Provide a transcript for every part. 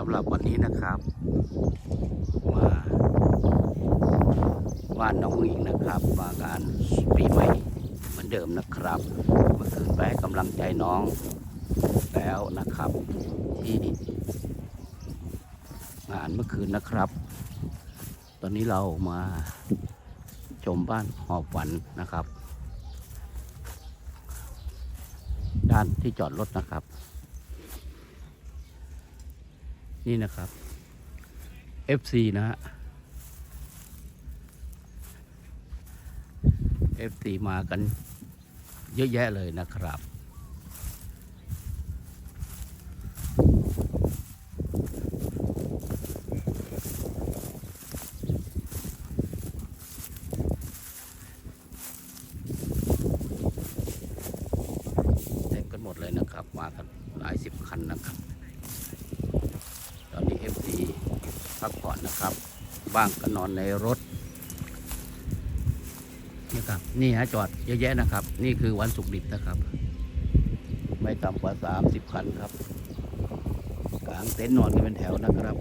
สำหรับวันนี้นะครับ มาว่านน้องหญิงนะครับมางานปีใหม่เหมือนเดิมนะครับเมื่อคืนไปให้กำลังใจน้องแล้วนะครับที่งานเมื่อคืนนะครับ ตอนนี้เรามาชมบ้านหอบฝันนะครับ ด้านที่จอดรถนะครับ นี่นะครับ FC นะฮะ FC มากันเยอะแยะเลยนะครับ เต็มกันหมดเลยนะครับ มากันหลายสิบคันนะครับ ตอนนี้ FC พักผ่อ นะครับ บ้างก็นอนในรถนี่ครับนี่ฮะจอดเยอะแยะนะครับ นี่คือวันศุกดิบนะครับ ไม่ต่ำกว่า30คันครับกลางเต็นท์นอนกันเป็นแถวนะครับ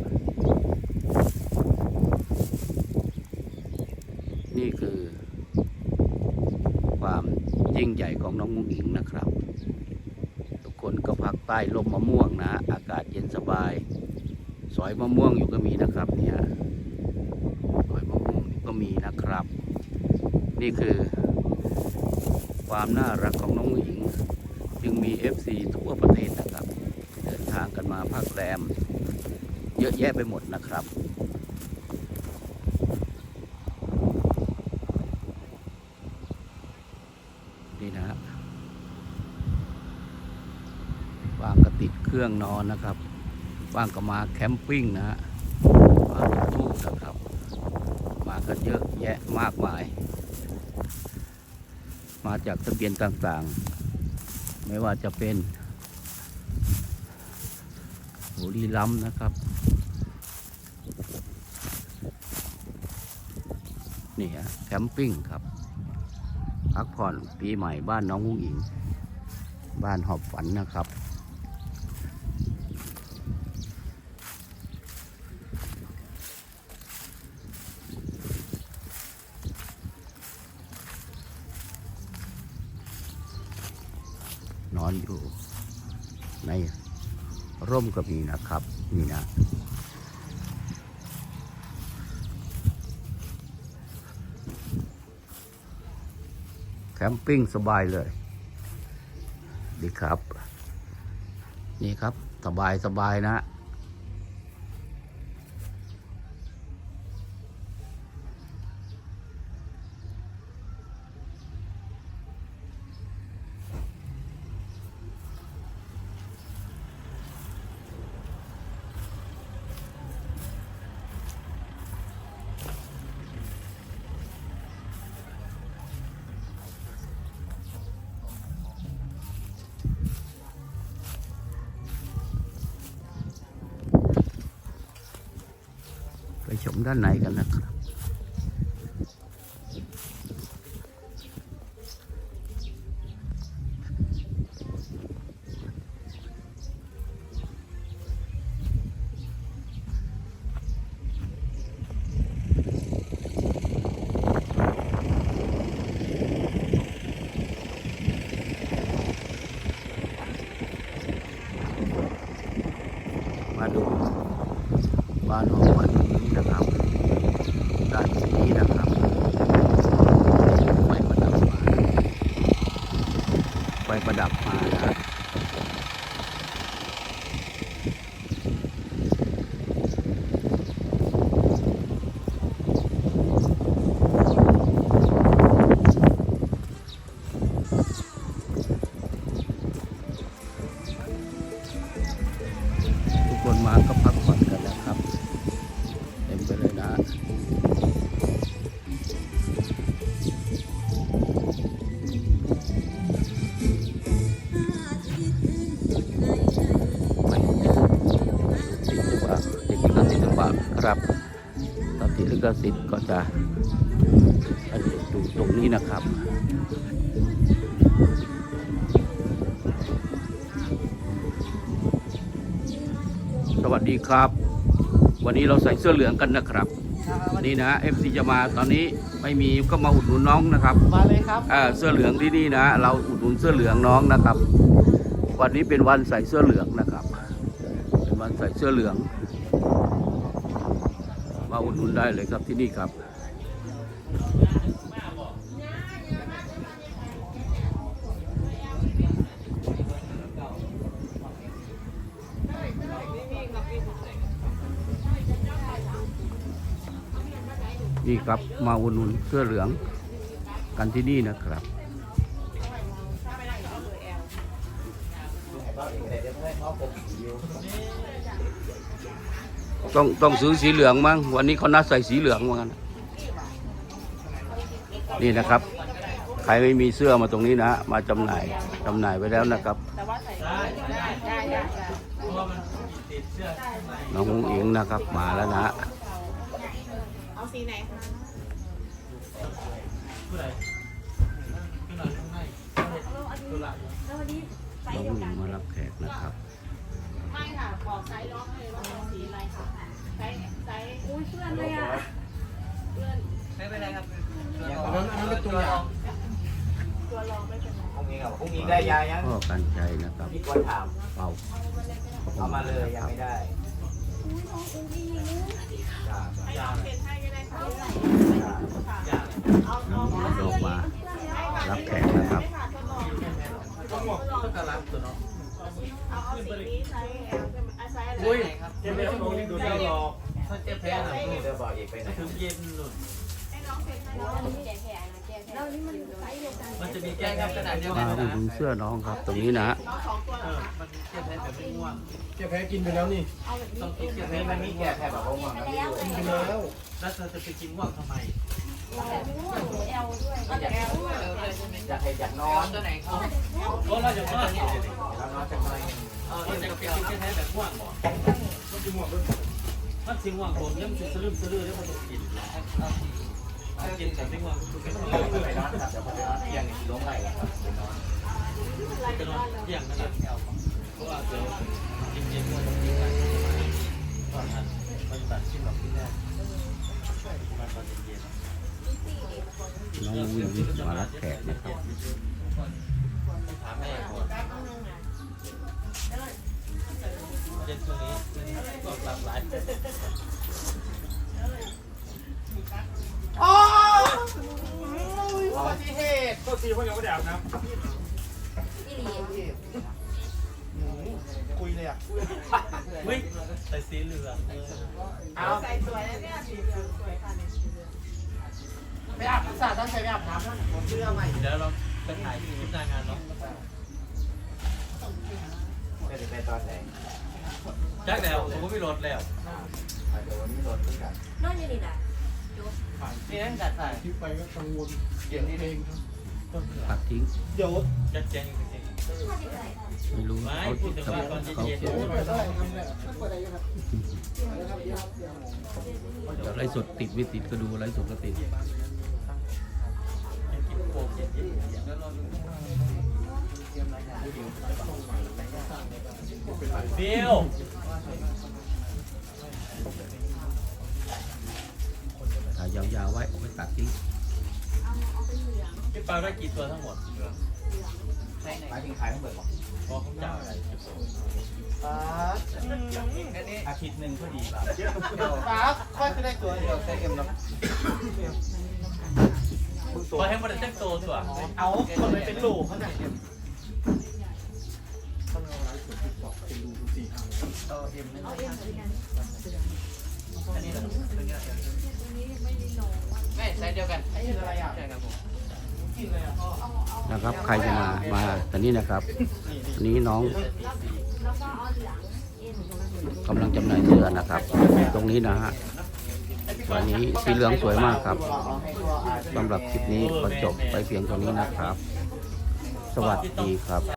นี่คือ ความยิ่งใหญ่ของน้องมุ้งอิงนะครับ ทุกคนก็พักใต้ลมมะม่วงนะ อากาศเย็นสบาย สอยมะม่วงอยู่ก็มีนะครับเนี่ยสอยมะม่วงก็มีนะครับ นี่คือ ความน่ารักของน้องหญิง จึงมี FC ทั่วประเทศนะครับ เดินทางกันมาภาคแรม เยอะแยะไปหมดนะครับนี่นะฮะบางก็ติดเครื่องนอนนะครับ บ้างก็มาแคมปิ้งนะฮะมาจากตู้นะครับ มากันเยอะแยะมากมาย มาจากทะเบียนต่างๆ ไม่ว่าจะเป็นบุรีรัมนะครับ นี่ฮะแคมปิ้งครับ พักผ่อนปีใหม่บ้านน้องหุ้งอิง บ้านหอบฝันนะครับ นอนอยู่ใน ร่มก็มีนะครับ นี่นะ แคมปิ้งสบายเลย ดีครับ นี่ครับ สบายสบายนะ ด้านในกันนะครับมาดูบ้านของวั นนี้นะครับด้านนี้นะครับไฟประดับมาไฟประดับมานะ ติดลิขสิทธิ์ก็จะดูตรงนี้นะครับนสวัสดีครับ วันนี้เราใส่เสื้อเหลืองกันนะครับนี่นะเอฟซีจะมาตอนนี้ไม่มีก็มาอุดหนุนน้องนะครับมาเลยครับอ่าเสื้อเหลืองที่นี่นะ เราอุดหนุนเสื้อเหลืองน้องนะครับ วันนี้เป็นวันใส่เสื้อเหลืองนะครับ เป็นวันใส่เสื้อเหลือง มาอุดหนุนได้เลยครับที่นี่ครับนี่ครับมาอุดหนุนเสื้อเหลืองกันที่นี่นะครับ ต้องต้องซื้อสีเหลืองมั้งวันนี้เขานัดใส่สีเหลืองว่างั้นนี่นะครับ ใครไม่มีเสื้อมาตรงนี้นะมาจำหน่ายจำหน่ายไว้แล้วนะครับน้องอุ้งอิงนะครับ มาแล้วนะเอาสีไหนคะน้องอุ้งอิงมารับแขกนะครับไม่ค่ะ บอกไซส์ร้องเลยว่าเอาสีอะไรค่ะไซส์ไซส์อุ้ยเพื่อนเลยอะเพื่อนไม่เป็นไรครับอันนั้นอันนั้นเป็นตัวอย่าง ตัวรองไม่เป็นไรพรุ่งนี้ครับพรุ่งนี้ได้ยายังพ่อกันใจนะครับพี่กวนถามเป่าเอามาเลยยังไม่ได้จ้าให้น้องเซ็นให้ก็ได้ค่ะค่ะเอาน้เอาองเอาโดมา รับแขกนะครับค่ะทดลองทดลอง เอาเอาสีนี้ไซส์ L ใช่ไหมอะไซส์อะไรอุ้ยครับเจ็บไม่ต้องดูได้หรอกถ้าเจ็บแพ้หนักพรุ่งนี้เดี๋ยวบอกอีกไปไหนถึงเย็นหนุนให้น้องเซ็นให้น้องมันจะมีแก้ครับขนาดเดียวกัมานอุดนะหนุนเสื้อน้องครับ ตรงนี้นะน้องสองตัวเหรอคะมันเจ็บแพ้แต่ไม่ง่วงแกแพ้กินไปแล้วนี่ต้องกินแก้อันแพ้มันมีแก้แก่แพ้แบบว่าหวังกินไปแล้วแล้วเธอจะไปกินง่วงทำไมเอาแต่แอลด้วยอยากเห็นอยากนอนตัวไหนเขาก็เราจะว่าแล้วนอน จากไหนเออจะไปกินแก้แบบง่วงก่มันสิง่วงมันสิง่วงผมยังสิสลืมสลือแล้วมันต้องกินเอากินแต่ไม่ง่วงคือเป็นไปนอนครับเดี๋ยวพอไปนอนเที่ยงล้มไหลแล้วครับไปนอนจะนอนเที่ยงนั่นแหละเพราะว่าเดี๋ยวกินเย็นง่วงต้องกินกันก่อนนั้นปฏิบัติที่แบบที่แรกมาตอนเย็นน้องอุ้งมารับแขกนะครับถามแม่ก่อน เย็นช่วงนี้ก็หลากหลายโอ้อุบัติเหตุตัวสีพวกยังไม่ได้อาบน้ำคุยเลยอะเฮ้ยใส่สีเหลืองเอาใส่สวยนะเนี่ยสีเหลืองสวยค่ะเนี่ยไม่อาบน้ำสาดต้องใช้ไม่อาบน้ำนะผมเชื่อใหม่เดี๋ยวเราไปถ่ายคลิปหน้างานเนาะ ไม่ได้ไป ตอนไหนแจ็คแล้วผมก็ไม่ลดแล้วเดี๋ยววันนี้รถด้วยกันนี่นั่นจัดถ่ายที่ไปก็กังวลเกี่ยวเองครับตัดทิ้งเดี๋ยวจัดแจงจริงไม่รู้ไม่เขาพูดถึงเขาว่าตอนเขาเย็นเดี๋ยวไปได้ครับไปได้ครับเดี๋ยวไลฟ์สดติดไม่ติดก็ดูไลฟ์สดก็ติด ฟิลถ่ายยาวๆไว้เอาไปตัดทิ้งพี่ปาได้กี่ตัวทั้งหมดหมายถึงขายทั้งหมดบอกพอเขาจ่ายอะไรอาทิตย์หนึ่งพอดีป่ะฟ้าค่อยขึ้นได้ตัวเดียวใช้เอ็มเนาะพอให้มันได้เต็มตัวตัวเอาคนไปเป็นลูกเขาไหน เอ็มแม่ใช้เดียวกันนอะไรอะใช่ครับผมนะครับ ใครจะมา มาตอนนี้นะครับอันนี้น้องกำลังจำหน่ายเสื้อนะครับ ตรงนี้นะฮะวันนี้สีเหลืองสวยมากครับสำหรับคลิปนี้ขอจบไปเพียงเท่านี้นะครับ สวัสดีครับ